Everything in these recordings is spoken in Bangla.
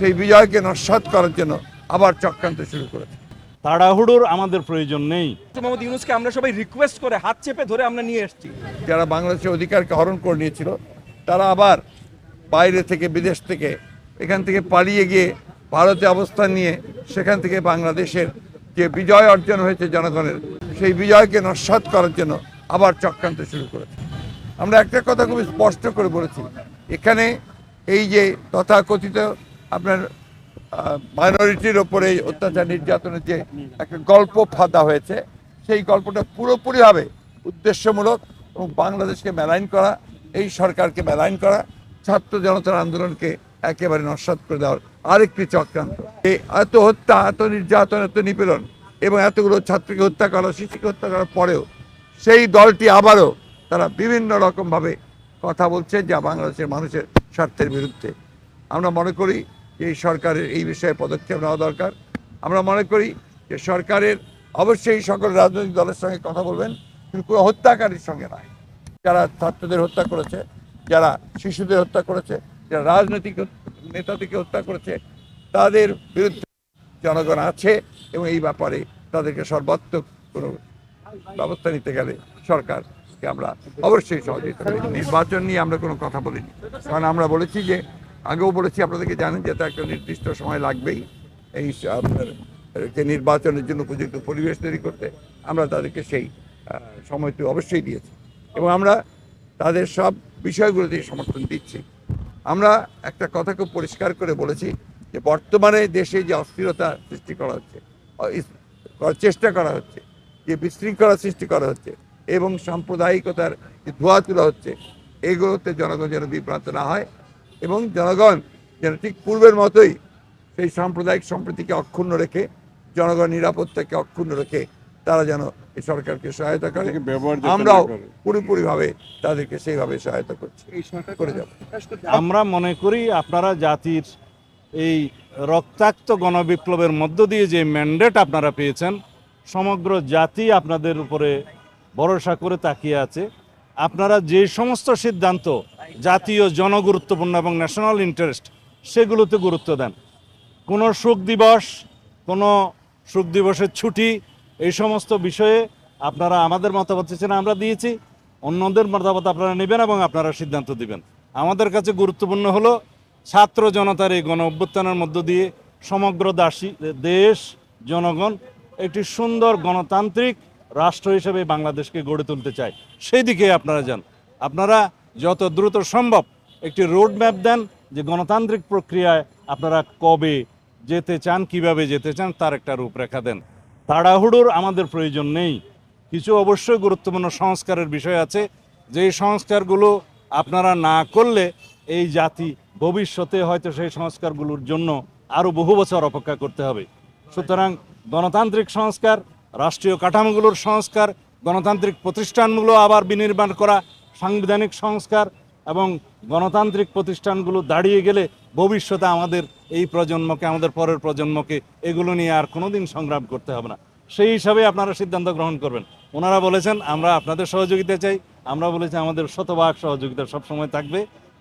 সেই বিজয়কে নস্বাত করার জন্য আবার চক্রান্ত শুরু করেছে। তাড়াহুড়োর আমাদের প্রয়োজন নেই। ডক্টর মোহাম্মদ ইউনুসকে আমরা সবাই রিকোয়েস্ট করে হাত চেপে ধরে আমরা নিয়ে এসেছি। যারা বাংলাদেশের অধিকারকে হরণ করে নিয়েছিল তারা আবার বাইরে থেকে বিদেশ থেকে এখান থেকে পালিয়ে গিয়ে ভারতে অবস্থান নিয়ে সেখান থেকে বাংলাদেশের যে বিজয় অর্জন হয়েছে জনগণের সেই বিজয়কে নস্বাত করার জন্য আবার চক্রান্ত শুরু করেছে। আমরা একটা কথা খুব স্পষ্ট করে বলেছি এখানে এই যে তথাকথিত আপনার মাইনরিটির ওপরে অত্যাচার নির্যাতনের যে একটা গল্প ফাঁদা হয়েছে, সেই গল্পটা পুরোপুরিভাবে উদ্দেশ্যমূলক এবং বাংলাদেশকে মেলাইন করা, এই সরকারকে মেলাইন করা, ছাত্র জনতার আন্দোলনকে একেবারে নস্বাত করে দেওয়ার আরেকটি চক্রান্ত। এই এত হত্যা এত নির্যাতন এত নিপীড়ন এবং এতগুলো ছাত্রকে হত্যা করা, শিশুকে হত্যা করার পরেও সেই দলটি আবারও তারা বিভিন্ন রকমভাবে কথা বলছে যা বাংলাদেশের মানুষের স্বার্থের বিরুদ্ধে। আমরা মনে করি এই সরকারের এই বিষয়ে পদক্ষেপ নেওয়া দরকার। আমরা মনে করি যে সরকারের অবশ্যই সকল রাজনৈতিক দলের সঙ্গে কথা বলবেন, কিন্তু কোনো হত্যাকারীর সঙ্গে নয়। যারা ছাত্রদের হত্যা করেছে, যারা শিশুদের হত্যা করেছে, যারা রাজনৈতিক নেতাদেরকে হত্যা করেছে, তাদের বিরুদ্ধে জনগণ আছে এবং এই ব্যাপারে তাদেরকে সর্বাত্মক কোনো ব্যবস্থা নিতে গেলে সরকারকে আমরা অবশ্যই সহযোগিতা নির্বাচন নিয়ে আমরা কোনো কথা বলিনি। কারণ আমরা বলেছি যে আগেও বলেছি, আপনাদেরকে জানেন যে একটা নির্দিষ্ট সময় লাগবেই। এই, আপনার, যে নির্বাচনের জন্য উপযুক্ত পরিবেশ তৈরি করতে আমরা তাদেরকে সেই সময়টি অবশ্যই দিয়েছি। এবং আমরা তাদের সব বিষয়গুলোতে সমর্থন দিচ্ছি। আমরা একটা কথা খুব পরিষ্কার করে বলেছি যে বর্তমানে দেশে যে অস্থিরতা সৃষ্টি করা হচ্ছে চেষ্টা করা হচ্ছে, যে বিশৃঙ্খলা সৃষ্টি করা হচ্ছে এবং সাম্প্রদায়িকতার যে ধোয়া তোলা হচ্ছে, এগুলোতে জনগণ যেন বিভ্রান্ত না হয়। এবং জনগণ যেন ঠিক পূর্বের মতোই সেই সাম্প্রদায়িক সম্প্রীতিকে অক্ষুণ্ণ রেখে জনগণ নিরাপত্তাকে অক্ষুণ্ণ রেখে তারা যেন এই সরকারকে সহায়তা করে। আমরাও পুরোপুরিভাবে তাদেরকে সেইভাবে সহায়তা করছি। করে যাব। আমরা মনে করি আপনারা জাতির এই রক্তাক্ত গণবিপ্লবের মধ্য দিয়ে যে ম্যান্ডেট আপনারা পেয়েছেন সমগ্র জাতি আপনাদের উপরে ভরসা করে তাকিয়ে আছে। আপনারা যে সমস্ত সিদ্ধান্ত জাতীয় জনগুরুত্বপূর্ণ এবং ন্যাশনাল ইন্টারেস্ট সেগুলোতে গুরুত্ব দেন। কোনো শোক দিবস, কোনো শোক দিবসের ছুটি, এই সমস্ত বিষয়ে আপনারা আমাদের মতামত চেয়েছেন, আমরা দিয়েছি। অন্যদের মতামত আপনারা নেবেন এবং আপনারা সিদ্ধান্ত দিবেন। আমাদের কাছে গুরুত্বপূর্ণ হলো ছাত্র জনতার এই গণ অভ্যুত্থানের মধ্য দিয়ে সমগ্র দাসী, দেশ, জনগণ একটি সুন্দর গণতান্ত্রিক রাষ্ট্র হিসেবে বাংলাদেশকে গড়ে তুলতে চায়। সেই দিকে আপনারা যান। আপনারা যত দ্রুত সম্ভব একটি রোড ম্যাপ দেন যে গণতান্ত্রিক প্রক্রিয়ায় আপনারা কবে যেতে চান, কীভাবে যেতে চান, তার একটা রূপরেখা দেন। তাড়াহুড়োর আমাদের প্রয়োজন নেই। কিছু অবশ্যই গুরুত্বপূর্ণ সংস্কারের বিষয় আছে। যেই সংস্কারগুলো আপনারা না করলে এই জাতি ভবিষ্যতে হয়তো সেই সংস্কারগুলোর জন্য আরও বহু বছর অপেক্ষা করতে হবে। সুতরাং গণতান্ত্রিক সংস্কার, রাষ্ট্রীয় কাঠামোগুলোর সংস্কার, গণতান্ত্রিক প্রতিষ্ঠানগুলো আবার বিনির্মাণ করা সাংবিধানিক সংস্কার এবং গণতান্ত্রিক প্রতিষ্ঠানগুলো দাঁড়িয়ে গেলে ভবিষ্যতে আমাদের এই প্রজন্মকে, আমাদের পরের প্রজন্মকে এগুলো নিয়ে আর কোনোদিন সংগ্রাম করতে হবে না। সেই হিসাবে আপনারা সিদ্ধান্ত গ্রহণ করবেন। ওনারা বলেছেন, আমরা আপনাদের সহযোগিতা চাই। আমরা বলেছি, আমাদের শতভাগ সহযোগিতা সবসময় থাকবে।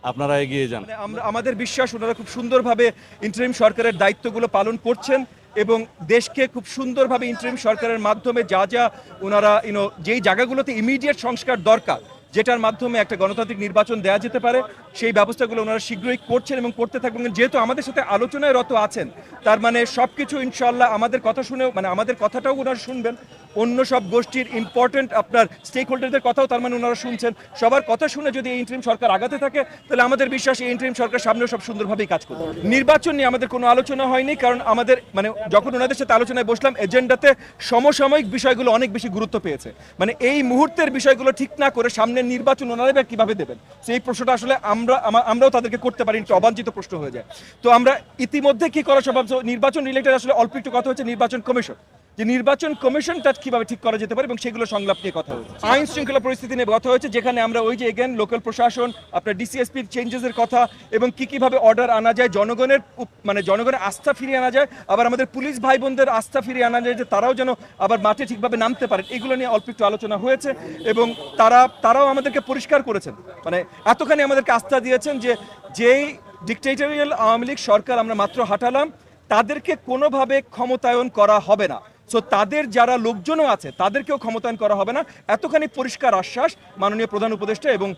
আপনারা এগিয়ে যান। মানে আমাদের বিশ্বাস, ওনারা খুব সুন্দরভাবে ইন্টারিম সরকারের দায়িত্বগুলো পালন করছেন এবং দেশকে খুব সুন্দরভাবে ইন্টারিম সরকারের মাধ্যমে যা যা ওনারা ইউনো যেই জায়গাগুলোতে ইমিডিয়েট সংস্কার দরকার যেটার মাধ্যমে একটা গণতান্ত্রিক নির্বাচন দেওয়া যেতে পারে, সেই ব্যবস্থাগুলো ওনারা শীঘ্রই করছেন এবং করতে থাকবেন যেহেতু আমাদের সাথে আলোচনায় রত আছেন, তার মানে সব কিছু ইনশাল্লাহ আমাদের কথা শুনেও মানে আমাদের কথাটাও ওনারা শুনবেন। অন্য সব গোষ্ঠীর ইম্পর্টেন্ট আপনার স্টেক হোল্ডারদের কথাও তার মানে ওনারা শুনছেন। সবার কথা শুনে যদি এই ইন্টারিম সরকার আগাতে থাকে, তাহলে আমাদের বিশ্বাস এই ইন্টারিম সরকার সামনেও সব সুন্দরভাবেই কাজ করবে। নির্বাচন নিয়ে আমাদের কোনো আলোচনা হয়নি, কারণ আমাদের মানে যখন ওনাদের সাথে আলোচনায় বসলাম, এজেন্ডাতে সমসাময়িক বিষয়গুলো অনেক বেশি গুরুত্ব পেয়েছে। মানে এই মুহূর্তের বিষয়গুলো ঠিক না করে সামনের নির্বাচন ওনারা এবার কীভাবে দেবেন? সেই প্রশ্নটা আসলে আমরা আমরাও তাদেরকে করতে পারি, একটু অবাঞ্ছিত প্রশ্ন হয়ে যায়। তো আমরা ইতিমধ্যে কি করা সম্ভব? নির্বাচন রিলেটেড আসলে অল্প একটু কথা হচ্ছে, নির্বাচন কমিশন যে নির্বাচন কমিশনটা কীভাবে ঠিক করা যেতে পারে এবং সেগুলো সংলাপ নিয়ে কথা হয়েছে আইন শৃঙ্খলা পরিস্থিতি নিয়ে কথা হয়েছে যেখানে আমরা ওই যে এগেন লোকাল প্রশাসন, আপনার ডিসিএসপির চেঞ্জেসের কথা এবং কি কীভাবে অর্ডার আনা যায়, জনগণের মানে জনগণের আস্থা ফিরিয়ে আনা যায়, আবার আমাদের পুলিশ ভাই বোনদের আস্থা ফিরিয়ে আনা যায় যে তারাও যেন আবার মাঠে ঠিকভাবে নামতে পারেন, এগুলো নিয়ে অল্প একটু আলোচনা হয়েছে এবং তারা তারাও আমাদেরকে পরিষ্কার করেছেন। মানে এতখানি আমাদেরকে আস্থা দিয়েছেন যে যেই ডিকটেটরিয়াল আওয়ামী লীগ সরকার আমরা মাত্র হাঁটালাম, তাদেরকে কোনোভাবে ক্ষমতায়ন করা হবে না। সো তাদের যারা লোকজনও আছে, তাদেরকেও ক্ষমতায়ন করা হবে না। এতখানি পরিষ্কার আশ্বাস মাননীয় প্রধান উপদেষ্টা এবং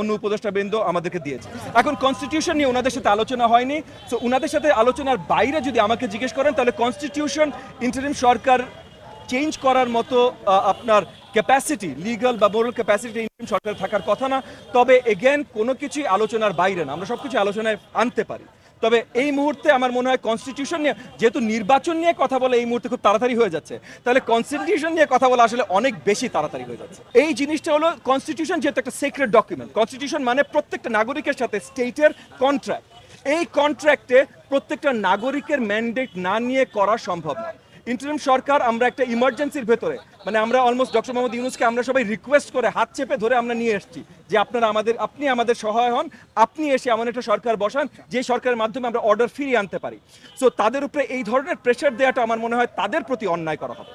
অন্য উপদেষ্টা বৃন্দ আমাদেরকে দিয়েছে। এখন কনস্টিটিউশন নিয়ে ওনাদের সাথে আলোচনা হয়নি। সো ওনাদের সাথে আলোচনার বাইরে যদি আমাকে জিজ্ঞেস করেন, তাহলে কনস্টিটিউশন ইন্টারিম সরকার চেঞ্জ করার মতো আপনার ক্যাপাসিটি লিগাল বা মোরাল ক্যাপাসিটি ইন্ডিয়ান সরকার থাকার কথা না। তবে এগেন কোনো কিছুই আলোচনার বাইরে না। আমরা সব কিছু আলোচনায় আনতে পারি। তবে এই মুহূর্তে আমার মনে হয় কনস্টিটিউশন নিয়ে, যেহেতু নির্বাচন নিয়ে কথা বলে এই মুহূর্তে খুব তাড়াতাড়ি হয়ে যাচ্ছে, তাহলে কনস্টিটিউশন নিয়ে কথা বলা আসলে অনেক বেশি তাড়াতাড়ি হয়ে যাচ্ছে। এই জিনিসটা হলো কনস্টিটিউশন যেহেতু একটা সিক্রেট ডকুমেন্ট কনস্টিটিউশন মানে প্রত্যেকটা নাগরিকের সাথে স্টেটের কন্ট্রাক্ট এই কন্ট্রাক্টে প্রত্যেকটা নাগরিকের ম্যান্ডেট না নিয়ে করা সম্ভব না। ইন্টারিম সরকার আমরা একটা ইমার্জেন্সির ভেতরে মানে আমরা অলমোস্ট ডক্টর মোহাম্মদ ইউনুসকে আমরা সবাই রিকোয়েস্ট করে হাত চেপে ধরে আমরা নিয়ে এসেছি যে আপনারা আমাদের, আপনি আমাদের সহায় হন, আপনি এসে এমন একটা সরকার বসান, যে সরকারের মাধ্যমে আমরা অর্ডার ফিরিয়ে আনতে পারি। সো তাদের উপরে এই ধরনের প্রেশার দেওয়াটা আমার মনে হয় তাদের প্রতি অন্যায় করা হবে।